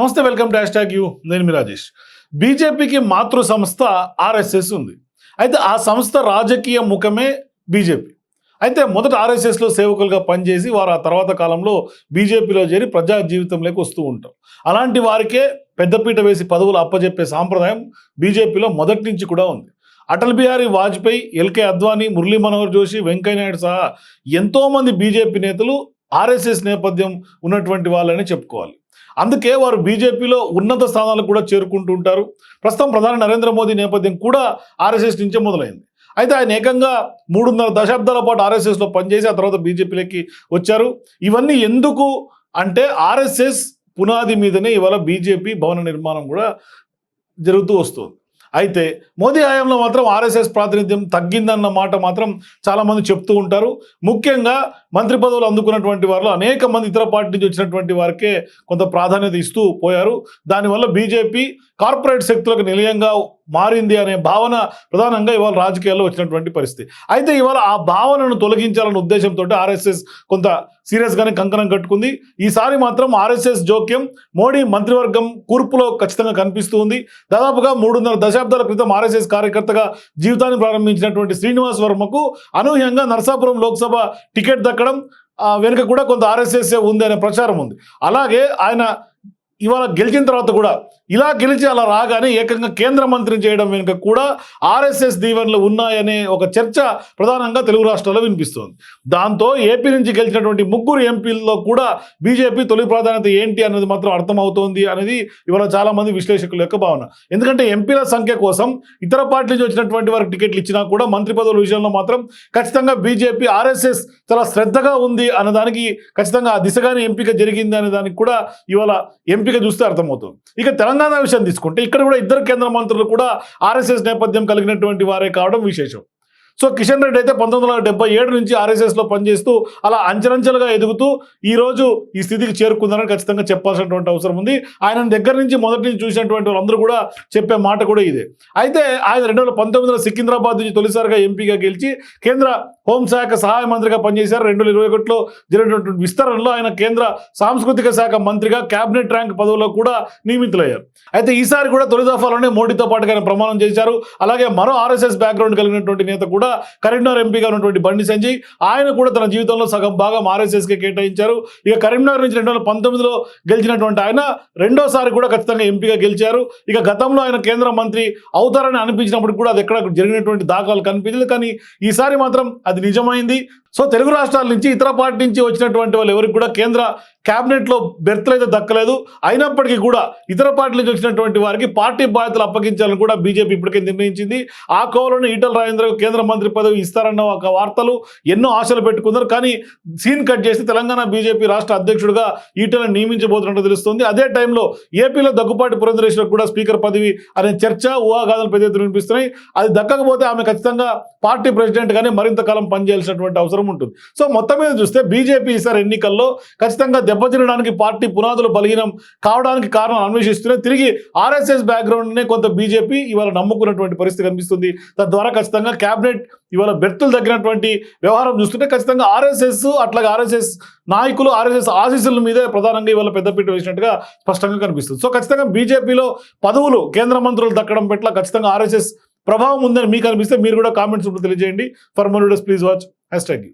నమస్తే welcome to hashtag you. నేను మీ రాజేష్. బీజేపీకి మాతృ సంస్థ ఆర్ఎస్ఎస్ ఉంది. అయితే ఆ సంస్థ రాజకీయ ముఖమే బీజేపీ. అయితే మొదట ఆర్ఎస్ఎస్లో సేవకులుగా పనిచేసి వారు ఆ తర్వాత కాలంలో బీజేపీలో చేరి ప్రజా జీవితంలోకి వస్తూ ఉంటారు. అలాంటి వారికే పెద్దపీట వేసి పదవులు అప్పజెప్పే సాంప్రదాయం బీజేపీలో మొదటి నుంచి కూడా ఉంది. అటల్ బిహారీ వాజ్పేయి ఎల్కే అద్వానీ మురళీ మనోహర్ జోషి వెంకయ్యనాయుడు సహా ఎంతోమంది బీజేపీ నేతలు ఆర్ఎస్ఎస్ నేపథ్యం ఉన్నటువంటి వాళ్ళని చెప్పుకోవాలి. అందుకే వారు బీజేపీలో ఉన్నత స్థానాలకు కూడా చేరుకుంటూ ఉంటారు ప్రస్తుతం ప్రధాని నరేంద్ర మోదీ నేపథ్యం కూడా ఆర్ఎస్ఎస్ నుంచే మొదలైంది. అయితే ఆయన ఏకంగా మూడున్నర దశాబ్దాల పాటు ఆర్ఎస్ఎస్లో పనిచేసి ఆ తర్వాత బీజేపీలోకి వచ్చారు. ఇవన్నీ ఎందుకు అంటే ఆర్ఎస్ఎస్ పునాది మీదనే ఇవాళ బీజేపీ భవన నిర్మాణం కూడా జరుగుతూ వస్తుంది. అయితే మోదీ హయాంలో మాత్రం ఆర్ఎస్ఎస్ ప్రాతినిధ్యం తగ్గిందన్న మాట మాత్రం చాలామంది చెప్తూ ఉంటారు. ముఖ్యంగా మంత్రి పదవులు అందుకున్నటువంటి వారిలో అనేక మంది ఇతర పార్టీ నుంచి వచ్చినటువంటి వారికే కొంత ప్రాధాన్యత ఇస్తూ పోయారు. దానివల్ల బీజేపీ కార్పొరేట్ శక్తులకు నిలయంగా మారింది అనే భావన ప్రధానంగా ఇవాళ రాజకీయాల్లో వచ్చినటువంటి పరిస్థితి. అయితే ఇవాళ ఆ భావనను తొలగించాలన్న ఉద్దేశంతో ఆర్ఎస్ఎస్ కొంత సీరియస్గానే కంకణం కట్టుకుంది. ఈసారి మాత్రం ఆర్ఎస్ఎస్ జోక్యం మోడీ మంత్రివర్గం కూర్పులో ఖచ్చితంగా కనిపిస్తూ ఉంది. దాదాపుగా మూడున్నర దశాబ్దాల క్రితం ఆర్ఎస్ఎస్ కార్యకర్తగా జీవితాన్ని ప్రారంభించినటువంటి శ్రీనివాస్ వర్మకు అనూహ్యంగా నరసాపురం లోక్సభ టికెట్ దక్కడం వెనుక కూడా కొంత ఆర్ఎస్ఎస్ ఉంది అనే ప్రచారం ఉంది. అలాగే ఆయన ఇవాళ గెలిచిన తర్వాత కూడా ఇలా గెలిచి అలా రాగానే ఏకంగా కేంద్ర మంత్రిని చేయడం వెనుక కూడా ఆర్ఎస్ఎస్ దీవెనలు ఉన్నాయనే ఒక చర్చ ప్రధానంగా తెలుగు రాష్ట్రాల్లో వినిపిస్తోంది. దాంతో ఏపీ నుంచి గెలిచినటువంటి ముగ్గురు ఎంపీల్లో కూడా బీజేపీ తొలి ప్రాధాన్యత ఏంటి అనేది మాత్రం అర్థమవుతోంది అనేది ఇవాళ చాలామంది విశ్లేషకుల యొక్క భావన. ఎందుకంటే ఎంపీల సంఖ్య కోసం ఇతర పార్టీ నుంచి వచ్చినటువంటి వారికి టికెట్లు ఇచ్చినా కూడా మంత్రి పదవుల విషయంలో మాత్రం ఖచ్చితంగా బీజేపీ ఆర్ఎస్ఎస్ చాలా శ్రద్ధగా ఉంది అన్నదానికి ఖచ్చితంగా ఆ దిశగానే ఎంపిక జరిగింది అనే దానికి కూడా ఇవాళ ఎంపిక చూస్తే అర్థమవుతుంది. ఇక తెలంగాణ విషయం తీసుకుంటే ఇక్కడ కూడా ఇద్దరు కేంద్ర మంత్రులు కూడా ఆర్ఎస్ఎస్ నేపథ్యం కలిగినటువంటి వారే కావడం విశేషం. సో కిషన్ రెడ్డి అయితే పంతొమ్మిది వందల ఏడు నుంచి ఆర్ఎస్ఎస్లో పనిచేస్తూ అలా అంచెలంచెలుగా ఎదుగుతూ ఈ రోజు ఈ స్థితికి చేరుకుందని ఖచ్చితంగా చెప్పాల్సినటువంటి అవసరం ఉంది. ఆయన దగ్గర నుంచి మొదటి నుంచి చూసినటువంటి వాళ్ళందరూ కూడా చెప్పే మాట కూడా ఇదే. అయితే ఆయన రెండు వేల పంతొమ్మిదిలో సికింద్రాబాద్ నుంచి తొలిసారిగా ఎంపీగా గెలిచి కేంద్ర హోంశాఖ సహాయ మంత్రిగా పనిచేశారు. రెండు వేల ఇరవై ఒకటిలో జరిగినటువంటి విస్తరణలో ఆయన కేంద్ర సాంస్కృతిక శాఖ మంత్రిగా కేబినెట్ ర్యాంక్ పదవిలో కూడా నియమితులయ్యారు. అయితే ఈసారి కూడా తొలి దఫాలోనే మోడీతో పాటుగా ఆయన ప్రమాణం చేశారు. అలాగే మరో ఆర్ఎస్ఎస్ బ్యాక్గ్రౌండ్ కలిగినటువంటి నేత కూడా కరీంనగర్ ఎంపీగా ఉన్నటువంటి బండి సంజయ్ ఆయన కూడా తన జీవితంలో సగం భాగం ఆర్ఎస్ఎస్కి కేటాయించారు. ఇక కరీంనగర్ నుంచి రెండు వేల పంతొమ్మిదిలో గెలిచినటువంటి ఆయన రెండోసారి కూడా ఖచ్చితంగా ఎంపీగా గెలిచారు. ఇక గతంలో ఆయన కేంద్ర మంత్రి అవుతారని అనిపించినప్పుడు కూడా అది ఎక్కడ జరిగినటువంటి దాఖలు కనిపించలేదు. కానీ ఈసారి మాత్రం అది నిజమైంది. సో తెలుగు రాష్ట్రాల నుంచి ఇతర పార్టీ నుంచి వచ్చినటువంటి వాళ్ళు ఎవరికి కూడా కేంద్ర క్యాబినెట్లో బెర్త్లు అయితే దక్కలేదు. అయినప్పటికీ కూడా ఇతర పార్టీ నుంచి వచ్చినటువంటి వారికి పార్టీ బాధ్యతలు అప్పగించాలని కూడా బీజేపీ ఇప్పటికే నిర్ణయించింది. ఆ కోవలోనే ఈటల రాజేంద్రకు కేంద్ర మంత్రి పదవి ఇస్తారన్న ఒక వార్తలు ఎన్నో ఆశలు పెట్టుకున్నారు. కానీ సీన్ కట్ చేసి తెలంగాణ బీజేపీ రాష్ట్ర అధ్యక్షుడిగా ఈటలను నియమించబోతున్నట్టు తెలుస్తుంది. అదే టైంలో ఏపీలో దగ్గుపాటి పురంధరేశ్వరకు కూడా స్పీకర్ పదవి అనే చర్చ ఊహాగాథలు పెద్ద ఎత్తున వినిపిస్తున్నాయి. అది దక్కకపోతే ఆమె ఖచ్చితంగా పార్టీ ప్రెసిడెంట్ గానే మరింత కాలం పనిచేయాల్సినటువంటి అవసరం ఉంటుంది. సో మొత్తం మీద చూస్తే బీజేపీ ఈసారి ఎన్నికల్లో ఖచ్చితంగా దెబ్బతినడానికి పార్టీ పునాదులు బలహీనం కావడానికి కారణం అన్వేషిస్తూనే తిరిగి ఆర్ఎస్ఎస్ బ్యాక్గ్రౌండ్నే కొంత బీజేపీ ఇవాళ నమ్ముకున్నటువంటి పరిస్థితి కనిపిస్తుంది. తద్వారా ఖచ్చితంగా క్యాబినెట్ ఇవాళ బెర్తులు తగ్గినటువంటి వ్యవహారం చూస్తుంటే ఖచ్చితంగా ఆర్ఎస్ఎస్ అట్లాగే ఆర్ఎస్ఎస్ నాయకులు ఆర్ఎస్ఎస్ ఆశీస్సుల మీదే ప్రధానంగా ఇవాళ పెద్దపీట వేసినట్టుగా స్పష్టంగా కనిపిస్తుంది. సో ఖచ్చితంగా బీజేపీలో పదవులు కేంద్ర మంత్రులు దక్కడం పట్ల ఖచ్చితంగా ఆర్ఎస్ఎస్ ప్రభావం ఉందని మీకు అనిపిస్తే మీరు కూడా కామెంట్స్ తెలియజేయండి. For more videos please watch hashtag